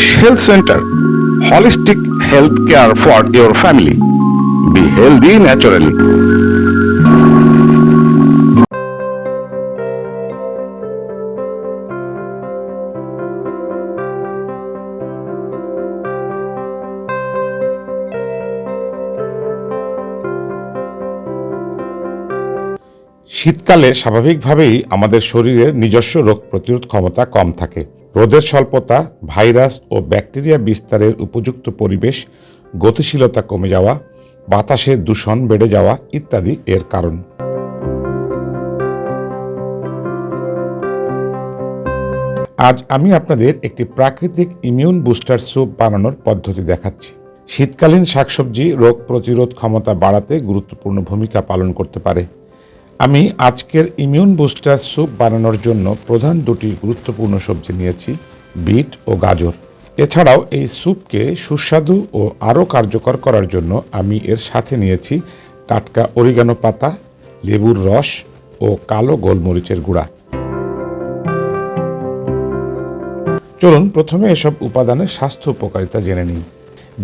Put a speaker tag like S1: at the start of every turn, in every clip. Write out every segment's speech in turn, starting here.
S1: Nourish Health Center. Holistic health care for your family. Be healthy naturally.
S2: শীতকালে স্বাভাবিকভাবেই আমাদের শরীরের নিজস্ব রোগ প্রতিরোধ ক্ষমতা কম থাকে রোদের স্বল্পতা, ভাইরাস ও ব্যাকটেরিয়া বিস্তারের উপযুক্ত পরিবেশ, গতিশীলতা কমে যাওয়া, বাতাসে দূষণ বেড়ে যাওয়া ইত্যাদি এর কারণ। আজ আমি আপনাদের একটি প্রাকৃতিক ইমিউন বুস্টার স্যুপ বানানোর পদ্ধতি দেখাচ্ছি। শীতকালীন শাকসবজি রোগ প্রতিরোধ ক্ষমতা বাড়াতে গুরুত্বপূর্ণ ভূমিকা পালন করতে পারে। আমি আজকের ইমিউন বুস্টার স্যুপ বানানোর জন্য প্রধান দুটি গুরুত্বপূর্ণ সবজি নিয়েছি, বিট ও গাজর। এছাড়াও এই স্যুপকে সুস্বাদু ও আরও কার্যকর করার জন্য আমি এর সাথে নিয়েছি টাটকা অরিগানো পাতা, লেবুর রস ও কালো গোলমরিচের গুঁড়া। চলুন প্রথমে এসব উপাদানের স্বাস্থ্য উপকারিতা জেনে নিই।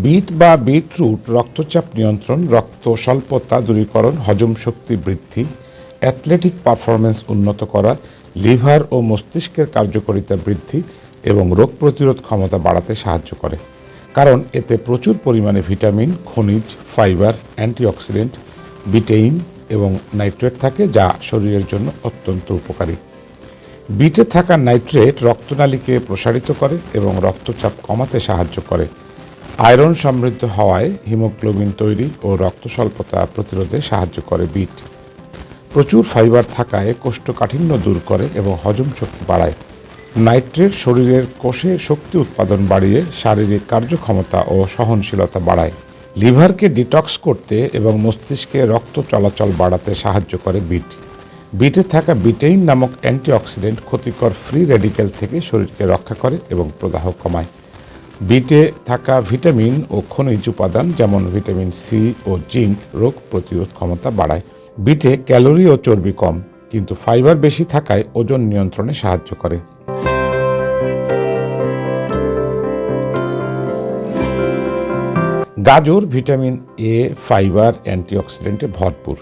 S2: বিট বা বিটরুট রক্তচাপ নিয়ন্ত্রণ, রক্ত স্বল্পতা দূরীকরণ, হজম শক্তি বৃদ্ধি অ্যাথলেটিক পারফরমেন্স উন্নত করা লিভার ও মস্তিষ্কের কার্যকারিতা বৃদ্ধি এবং রোগ প্রতিরোধ ক্ষমতা বাড়াতে সাহায্য করে। কারণ এতে প্রচুর পরিমাণে ভিটামিন, খনিজ, ফাইবার, অ্যান্টিঅক্সিডেন্ট, বিটেইন এবং নাইট্রেট থাকে যা শরীরের জন্য অত্যন্ত উপকারী। বিটে থাকা নাইট্রেট রক্তনালীকে প্রসারিত করে এবং রক্তচাপ কমাতে সাহায্য করে। আয়রন সমৃদ্ধ হওয়ায় হিমোগ্লোবিন তৈরি ও রক্ত স্বল্পতা প্রতিরোধে সাহায্য করে বিট। প্রচুর ফাইবার থাকায় কোষ্ঠকাঠিন্য দূর করে এবং হজম শক্তি বাড়ায়। নাইট্রেট শরীরের কোষে শক্তি উৎপাদন বাড়িয়ে শারীরিক কার্যক্ষমতা ও সহনশীলতা বাড়ায়। লিভারকে ডিটক্স করতে এবং মস্তিষ্কে রক্ত চলাচল বাড়াতে সাহায্য করে বিট। বিটে থাকা বিটেইন নামক অ্যান্টিঅক্সিডেন্ট ক্ষতিকর ফ্রি রেডিকেল থেকে শরীরকে রক্ষা করে এবং প্রদাহ কমায়। বিটে থাকা ভিটামিন ও খনিজ উপাদান যেমন ভিটামিন সি ও জিঙ্ক রোগ প্রতিরোধ ক্ষমতা বাড়ায়। বিটে ক্যালোরি ও চর্বি কম, কিন্তু ফাইবার বেশি থাকায় ওজন নিয়ন্ত্রণে সাহায্য করে। গাজর, ভিটামিন এ, ফাইবার, অ্যান্টিঅক্সিডেন্টে ভরপুর,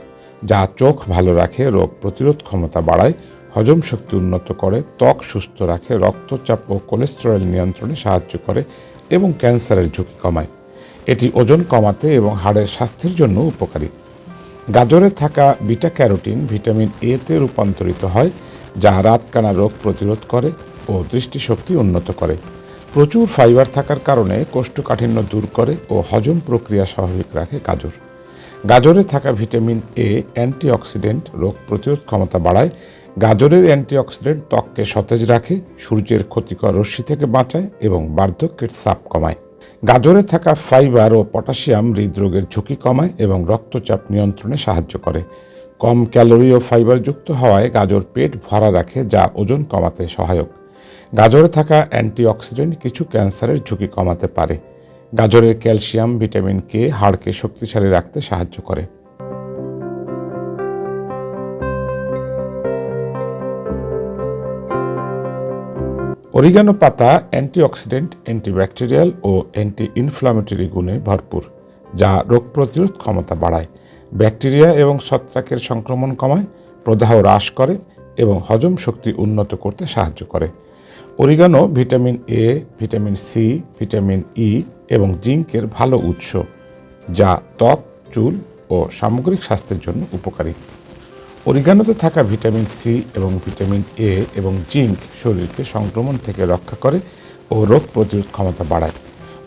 S2: যা চোখ ভালো রাখে, রোগ প্রতিরোধ ক্ষমতা বাড়ায়, হজম শক্তি উন্নত করে, ত্বক সুস্থ রাখে, রক্তচাপ ও কোলেস্টেরল নিয়ন্ত্রণে সাহায্য করে এবং ক্যান্সারের ঝুঁকি কমায়। এটি ওজন কমাতে এবং হাড়ের স্বাস্থ্যের জন্য উপকারী। গাজরে থাকা বিটা ক্যারোটিন ভিটামিন এতে রূপান্তরিত হয়, যা রাতকানা রোগ প্রতিরোধ করে ও দৃষ্টিশক্তি উন্নত করে। প্রচুর ফাইবার থাকার কারণে কোষ্ঠকাঠিন্য দূর করে ও হজম প্রক্রিয়া স্বাভাবিক রাখে গাজর। গাজরে থাকা ভিটামিন এ অ্যান্টিঅক্সিডেন্ট রোগ প্রতিরোধ ক্ষমতা বাড়ায়। গাজরের অ্যান্টিঅক্সিডেন্ট ত্বককে সতেজ রাখে, সূর্যের ক্ষতিকর রশ্মি থেকে বাঁচায় এবং বার্ধক্যের চাপ কমায়। গাজরে থাকা ফাইবার ও পটাশিয়াম হৃদরোগের ঝুঁকি কমায় এবং রক্তচাপ নিয়ন্ত্রণে সাহায্য করে। কম ক্যালোরি ও ফাইবার যুক্ত হওয়ায় গাজর পেট ভরা রাখে, যা ওজন কমাতে সহায়ক। গাজরে থাকা অ্যান্টিঅক্সিডেন্ট কিছু ক্যান্সারের ঝুঁকি কমাতে পারে। গাজরের ক্যালসিয়াম, ভিটামিন কে, হাড়কে শক্তিশালী রাখতে সাহায্য করে। অরিগানো পাতা অ্যান্টিঅক্সিডেন্ট, অ্যান্টিব্যাকটেরিয়াল ও অ্যান্টি ইনফ্লামেটরি গুণে ভরপুর, যা রোগ প্রতিরোধ ক্ষমতা বাড়ায়। ব্যাকটেরিয়া এবং ছত্রাকের সংক্রমণ কমায়, প্রদাহ হ্রাস করে এবং হজম শক্তি উন্নত করতে সাহায্য করে। Oregano vitamin A vitamin C vitamin E এবং জিঙ্কের ভালো উৎস, যা ত্বক, চুল ও সামগ্রিক স্বাস্থ্যের জন্য উপকারী। অরিগানোতে থাকা ভিটামিন সি এবং ভিটামিন এ এবং জিঙ্ক শরীরকে সংক্রমণ থেকে রক্ষা করে ও রোগ প্রতিরোধ ক্ষমতা বাড়ায়।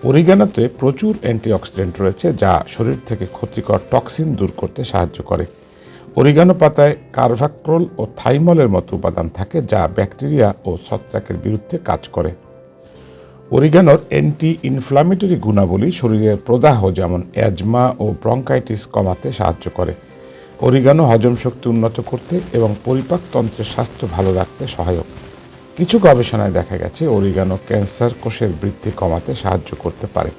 S2: অরিগানোতে প্রচুর অ্যান্টিঅক্সিডেন্ট রয়েছে যা শরীর থেকে ক্ষতিকর টক্সিন দূর করতে সাহায্য করে। অরিগানো পাতায় কার্ভাক্রোল ও থাইমলের মতো উপাদান থাকে যা ব্যাকটেরিয়া ও ছত্রাকের বিরুদ্ধে কাজ করে। অরিগানোর অ্যান্টি ইনফ্লামেটরি গুণাবলী শরীরের প্রদাহ যেমন অ্যাজমা ও ব্রঙ্কাইটিস কমাতে সাহায্য করে। অরিগানো হজম শক্তি উন্নত করতে এবং পরিপাকতন্ত্রের স্বাস্থ্য ভালো রাখতে সহায়ক। কিছু গবেষণায় দেখা গেছে অরিগানো ক্যান্সার কোষের বৃদ্ধি কমাতে সাহায্য করতে পারে।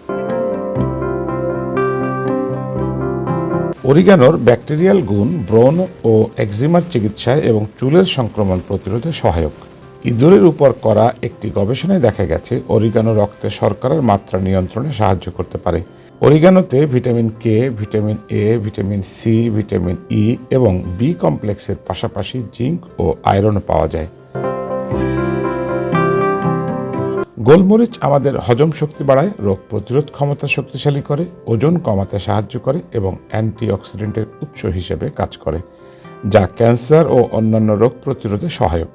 S2: অরিগানোর ব্যাকটেরিয়াল গুণ ব্রণ ও একজিমার চিকিৎসায় এবং চুলের সংক্রমণ প্রতিরোধে সহায়ক। ইঁদুরের উপর করা একটি গবেষণায় দেখা গেছে, অরিগানো রক্তে শর্করার মাত্রা নিয়ন্ত্রণে সাহায্য করতে পারে। অরিগানোতে vitamin K vitamin A vitamin C vitamin E এবং বি কমপ্লেক্সের পাশাপাশি জিঙ্ক ও আয়রনও পাওয়া যায়। গোলমরিচ আমাদের হজম শক্তি বাড়ায়, রোগ প্রতিরোধ ক্ষমতা শক্তিশালী করে, ওজন কমাতে সাহায্য করে এবং অ্যান্টিঅক্সিডেন্টের উৎস হিসেবে কাজ করে, যা ক্যান্সার ও অন্যান্য রোগ প্রতিরোধে সহায়ক।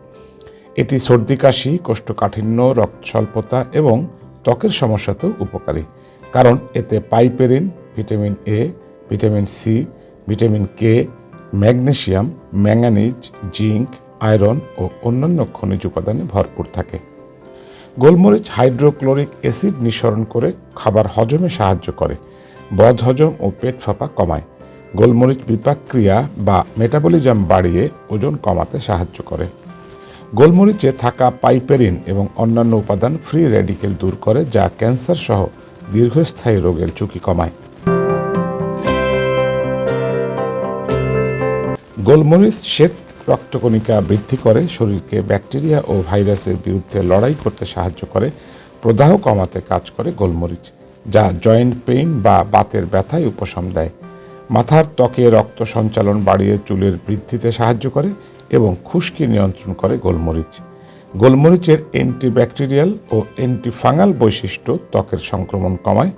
S2: এটি সর্দি, কাশি, কোষ্ঠকাঠিন্য রক্ত স্বল্পতা এবং ত্বকের সমস্যাতেও উপকারী। কারণ এতে piperine, vitamin A vitamin C vitamin K magnesium manganese, zinc, iron ও অন্যান্য খনিজ উপাদানে ভরপুর থাকে। গোলমরিচ হাইড্রোক্লোরিক অ্যাসিড নিঃসরণ করে খাবার হজমে সাহায্য করে বদহজম ও পেট ফাঁপা কমায়। গোলমরিচ বিপাক ক্রিয়া বা মেটাবলিজম বাড়িয়ে ওজন কমাতে সাহায্য করে। গোলমরিচে থাকা পাইপেরিন এবং অন্যান্য উপাদান ফ্রি রেডিকেল দূর করে যা ক্যান্সার সহ দীর্ঘস্থায়ী রোগের ঝুঁকি কমায়। গোলমরিচ শ্বেত রক্তকণিকা বৃদ্ধি করে শরীরকে ব্যাকটেরিয়া ও ভাইরাসের বিরুদ্ধে লড়াই করতে সাহায্য করে, প্রদাহ কমাতে কাজ করে গোলমরিচ, যা জয়েন্ট পেইন বা বাতের ব্যথায় উপশম দেয়। মাথার ত্বকে রক্ত সঞ্চালন বাড়িয়ে চুলের বৃদ্ধিতে সাহায্য করে এবং খুশকি নিয়ন্ত্রণ করে গোলমরিচ। গোলমরিচের অ্যান্টিব্যাকটেরিয়াল ও অ্যান্টিফাঙ্গাল বৈশিষ্ট্য ত্বকের সংক্রমণ কমায়।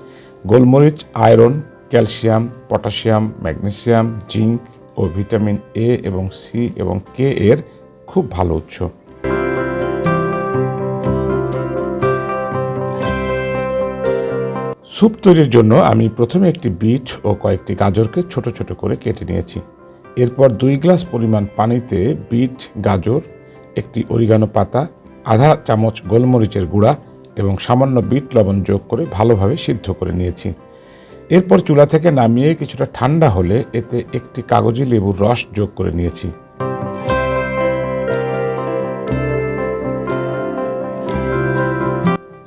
S2: গোলমরিচ, iron, calcium, potassium, magnesium, zinc O vitamin A এবং সি এবং কে এর খুব ভালো উৎস। স্যুপ তৈরির জন্য আমি প্রথমে একটি বিট ও কয়েকটি গাজরকে ছোট ছোট করে কেটে নিয়েছি। এরপর দুই গ্লাস পরিমাণ পানিতে বিট, গাজর, একটি অরিগানো পাতা, আধা চামচ গোলমরিচের গুঁড়া এবং সামান্য বিট লবণ যোগ করে ভালোভাবে সিদ্ধ করে নিয়েছি। এরপর চুলা থেকে নামিয়ে কিছুটা ঠান্ডা হলে এতে একটি কাগজি লেবুর রস যোগ করে নিয়েছি।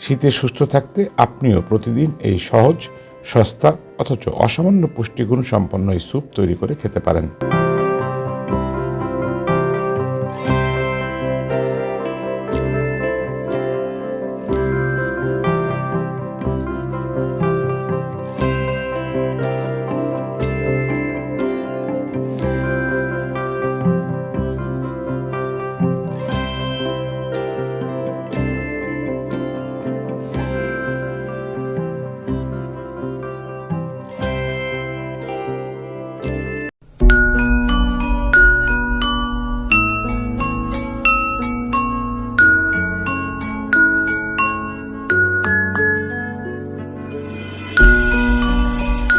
S2: শীতে সুস্থ থাকতে আপনিও প্রতিদিন এই সহজ, সস্তা অথচ অসামান্য পুষ্টিগুণ সম্পন্ন এই স্যুপ তৈরি করে খেতে পারেন।